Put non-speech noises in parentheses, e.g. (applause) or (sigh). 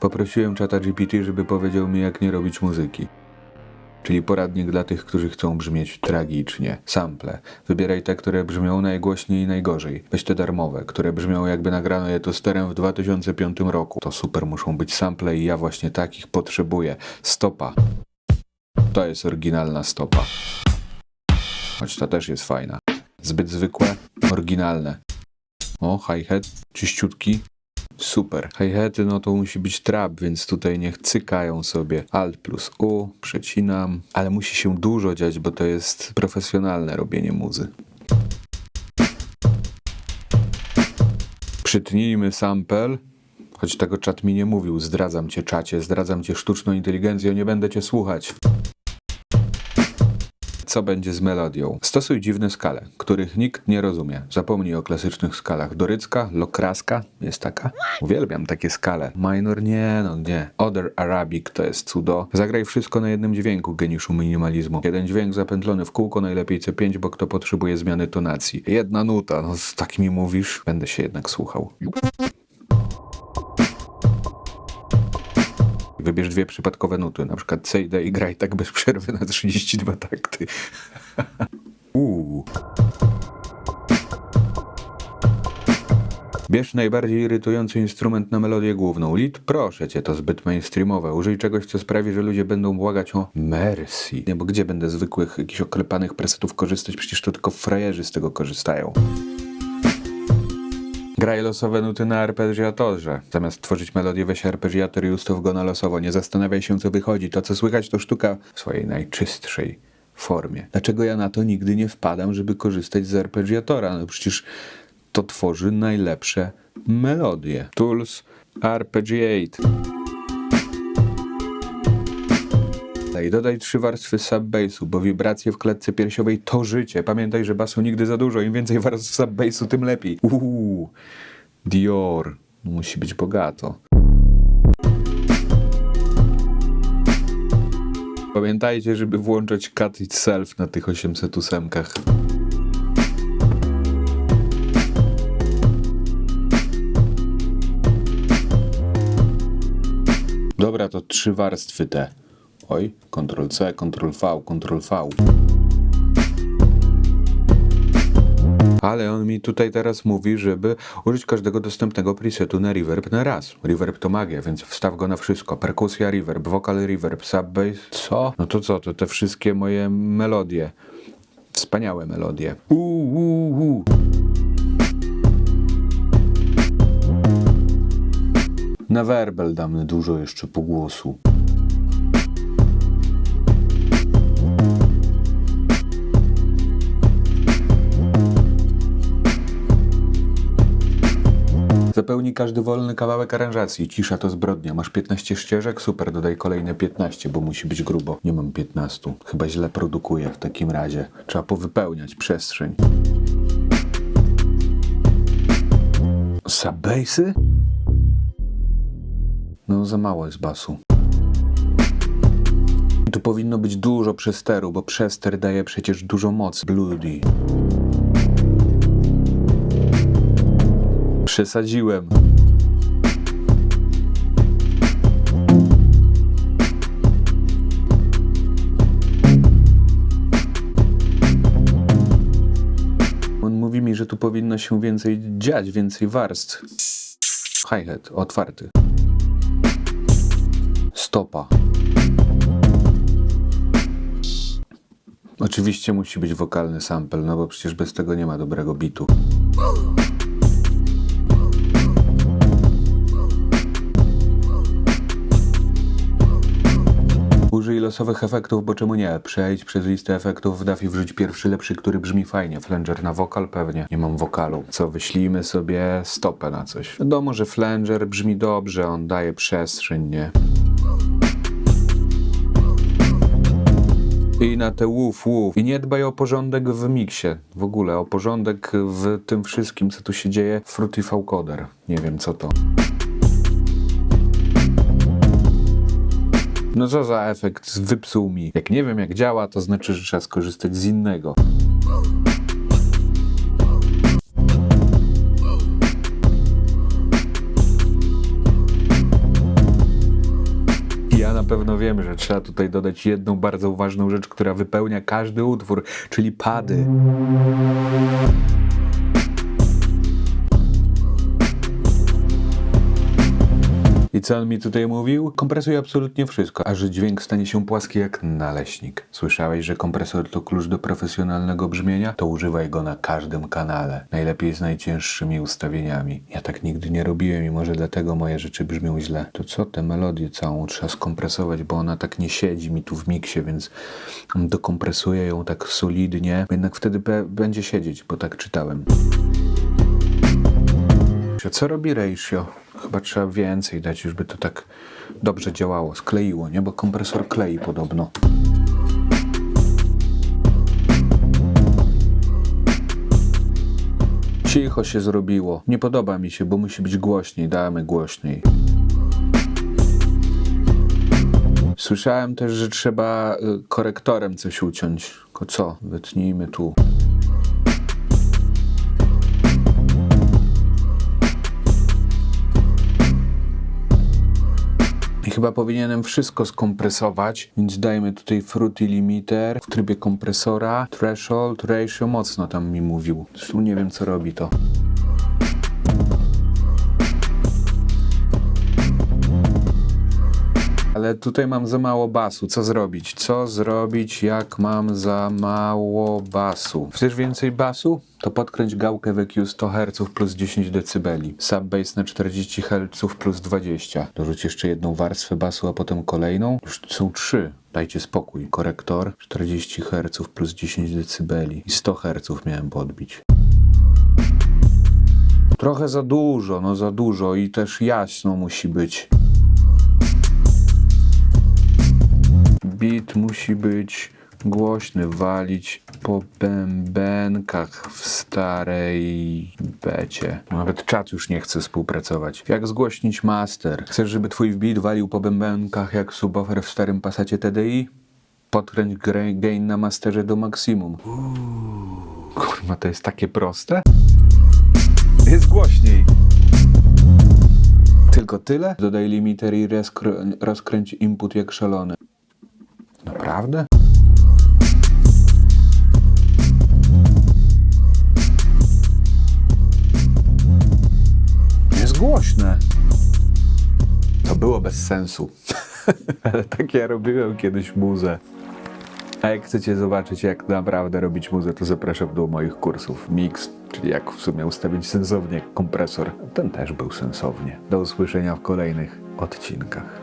Poprosiłem czata GPT, żeby powiedział mi, jak nie robić muzyki. Czyli poradnik dla tych, którzy chcą brzmieć tragicznie. Sample. Wybieraj te, które brzmią najgłośniej i najgorzej. Weź te darmowe, które brzmią jakby nagrano je tosterem w 2005 roku. To super muszą być sample i ja właśnie takich potrzebuję. Stopa. To jest oryginalna stopa. Choć ta też jest fajna. Zbyt zwykłe, oryginalne. O, hi-hat, czyściutki. Super. Hi-haty, no to musi być trap, więc tutaj niech cykają sobie. Alt plus U, przecinam. Ale musi się dużo dziać, bo to jest profesjonalne robienie muzy. Przytnijmy sample. Choć tego czat mi nie mówił, zdradzam cię czacie, zdradzam cię sztuczną inteligencją, nie będę cię słuchać. Co będzie z melodią? Stosuj dziwne skale, których nikt nie rozumie. Zapomnij o klasycznych skalach. Dorycka, lokraska jest taka. Uwielbiam takie skale. Minor nie, no gdzie? Other Arabic to jest cudo. Zagraj wszystko na jednym dźwięku, geniuszu minimalizmu. Jeden dźwięk zapętlony w kółko, najlepiej C5, bo kto potrzebuje zmiany tonacji. Jedna nuta, no tak mi mówisz. Będę się jednak słuchał. Wybierz dwie przypadkowe nuty, na przykład C i D i graj tak bez przerwy na 32 takty. (laughs) Uuu. Bierz najbardziej irytujący instrument na melodię główną. Lead, proszę cię, to zbyt mainstreamowe. Użyj czegoś, co sprawi, że ludzie będą błagać o mercy. Nie, bo gdzie będę zwykłych, jakichś oklepanych presetów korzystać? Przecież to tylko frajerzy z tego korzystają. Graj losowe nuty na arpeggiatorze. Zamiast tworzyć melodię, weź arpeggiator i ustaw go na losowo. Nie zastanawiaj się, co wychodzi. To, co słychać, to sztuka w swojej najczystszej formie. Dlaczego ja na to nigdy nie wpadam, żeby korzystać z arpeggiatora? No przecież to tworzy najlepsze melodie. Tools Arpeggiate. I dodaj trzy warstwy subbassu, bo wibracje w klatce piersiowej to życie. Pamiętaj, że basu nigdy za dużo. Im więcej warstw subbassu, tym lepiej. Uuu, Dior. Musi być bogato. Pamiętajcie, żeby włączać cut itself na tych 808. Dobra, to trzy warstwy te. Oj, Ctrl C, Ctrl V, Ctrl V. Ale on mi tutaj teraz mówi, żeby użyć każdego dostępnego presetu na reverb na raz. Reverb to magia, więc wstaw go na wszystko. Perkusja reverb, vocal reverb, subbass. Co? No to co? To te wszystkie moje melodie. Wspaniałe melodie. Uuu, uu, uu. Na werbel damy dużo jeszcze pogłosu. Zapełni każdy wolny kawałek aranżacji. Cisza to zbrodnia. Masz 15 ścieżek? Super, dodaj kolejne 15, bo musi być grubo. Nie mam 15. Chyba źle produkuję w takim razie. Trzeba powypełniać przestrzeń. Subbasy? No, za mało jest basu. Tu powinno być dużo przesteru, bo przester daje przecież dużo mocy. Bloody. Przesadziłem. On mówi mi, że tu powinno się więcej dziać, więcej warstw. Hi-hat otwarty. Stopa. Oczywiście musi być wokalny sample, no bo przecież bez tego nie ma dobrego bitu. Użyj losowych efektów, bo czemu nie? Przejdź przez listę efektów w DAW i wrzuć pierwszy lepszy, który brzmi fajnie. Flanger na wokal pewnie. Nie mam wokalu. Co, wyślijmy sobie stopę na coś. Wiadomo, że flanger brzmi dobrze, on daje przestrzeń, nie? I na te łów, łów. I nie dbaj o porządek w miksie. W ogóle o porządek w tym wszystkim, co tu się dzieje. Fruity Vocoder. Nie wiem co to. No co za efekt wypsuł mi. Jak nie wiem jak działa, to znaczy, że trzeba skorzystać z innego. pewno wiem, że trzeba tutaj dodać jedną bardzo ważną rzecz, która wypełnia każdy utwór, czyli pady. I co on mi tutaj mówił? Kompresuje absolutnie wszystko, a że dźwięk stanie się płaski jak naleśnik. Słyszałeś, że kompresor to klucz do profesjonalnego brzmienia? To używaj go na każdym kanale. Najlepiej z najcięższymi ustawieniami. Ja tak nigdy nie robiłem i może dlatego moje rzeczy brzmią źle. To co, tę melodię całą trzeba skompresować, bo ona tak nie siedzi mi tu w miksie, więc dokompresuję ją tak solidnie. Jednak wtedy będzie siedzieć, bo tak czytałem. Co robi ratio? Chyba trzeba więcej dać, już by to tak dobrze działało, skleiło, nie? Bo kompresor klei podobno. Cicho się zrobiło. Nie podoba mi się, bo musi być głośniej. Damy głośniej. Słyszałem też, że trzeba y, korektorem coś uciąć. Tylko co? Wytnijmy tu. Chyba powinienem wszystko skompresować, więc dajmy tutaj Fruity Limiter w trybie kompresora, Threshold, Ratio, mocno tam mi mówił. Zresztą nie wiem co robi to. Ale tutaj mam za mało basu. Co zrobić? Co zrobić, jak mam za mało basu? Chcesz więcej basu? To podkręć gałkę EQ 100 Hz plus 10 dB. Subbass na 40 Hz plus 20. Dorzuć jeszcze jedną warstwę basu, a potem kolejną. Już są trzy. Dajcie spokój. Korektor 40 Hz plus 10 dB. I 100 Hz miałem podbić. Trochę za dużo, no za dużo i też jasno musi być. Musi być głośny, walić po bębenkach w starej becie. Nawet czat już nie chce współpracować. Jak zgłośnić master? Chcesz, żeby twój beat walił po bębenkach jak subwoofer w starym Passacie TDI? Podkręć gain na masterze do maksimum. Kurwa, to jest takie proste? Jest głośniej. Tylko tyle? Dodaj limiter i rozkrę- rozkręć input jak szalony. Naprawdę? Jest głośne. To było bez sensu. (laughs) Ale tak ja robiłem kiedyś muzę. A jak chcecie zobaczyć, jak naprawdę robić muzę, to zapraszam do moich kursów. Mix, czyli jak w sumie ustawić sensownie kompresor. Ten też był sensownie. Do usłyszenia w kolejnych odcinkach.